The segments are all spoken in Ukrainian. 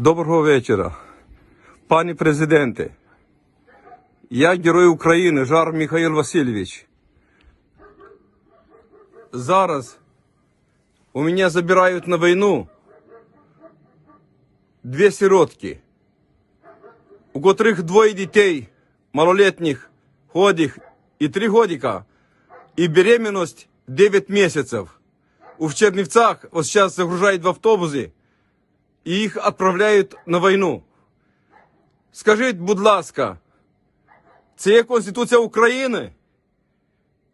Доброго вечора. Пане президенте, я герой України Жар Михайло Васильович. Зараз у мене забирають на війну дві сиротки, у котрих двоє дітей малолетніх, годих і три годика, і беременность 9 місяців. У Чернівцях ось зараз загружають в автобуси і їх відправляють на війну. Скажіть, будь ласка, це є Конституція України?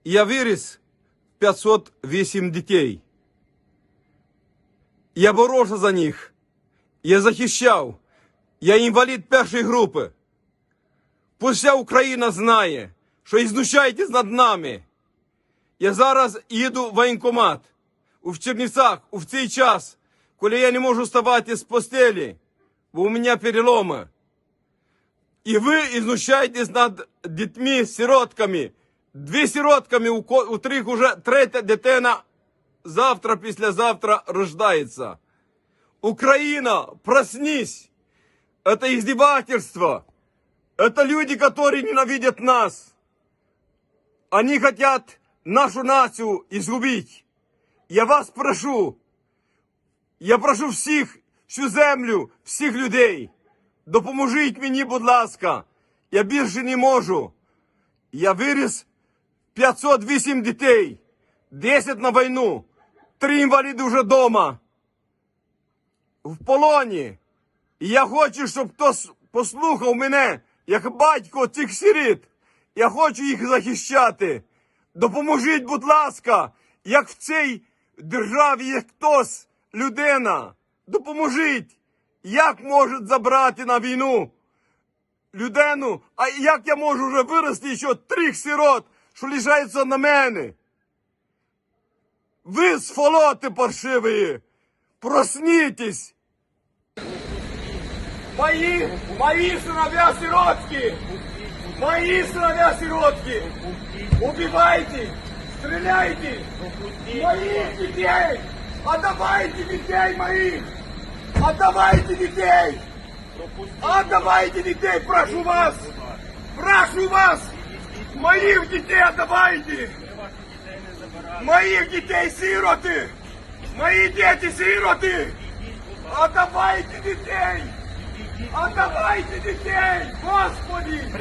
Я виріс 508 дітей. Я боровся за них. Я захищав. Я інвалід першої групи. Пусть вся Україна знає, що і знущаєтесь над нами. Я зараз їду в воєнкомат у Чернівцях у цей час, коли я не можу вставати з постелі, бо у мене переломи. І ви і знущаєтесь над дітьми, сиротками. Дві сиротками, у, ко- у трих уже третя дитина завтра, післязавтра рождається. Украина, проснись! Это издевательство. Это люди, которые ненавидят нас. Они хотят нашу нацию изгубить. Я вас прошу, я прошу всіх, всю землю, всіх людей. Допоможіть мені, будь ласка. Я більше не можу. Я виріс 508 дітей, 10 на війну, 3 інваліди вже вдома. В полоні. І я хочу, щоб хтось послухав мене, як батько цих сиріт. Я хочу їх захищати. Допоможіть, будь ласка, як в цій державі є хтось, людина. Допоможіть. Як можуть забрати на війну людину? А як я можу вже вирости ще трьох сирот, що лишаються на мене? Ви сфолоти паршиві! Проснітесь! Мои, мои сыновья сиротки! Мои сыновья сиротки! Убивайте! Стреляйте! Моих детей! Отдавайте детей моих! Отдавайте детей! Отдавайте детей! Прошу вас! Прошу вас! Моих детей отдавайте! Моих детей сироты! Мои дети сироты! Отдавайте детей! Отдавайте детей! Господи!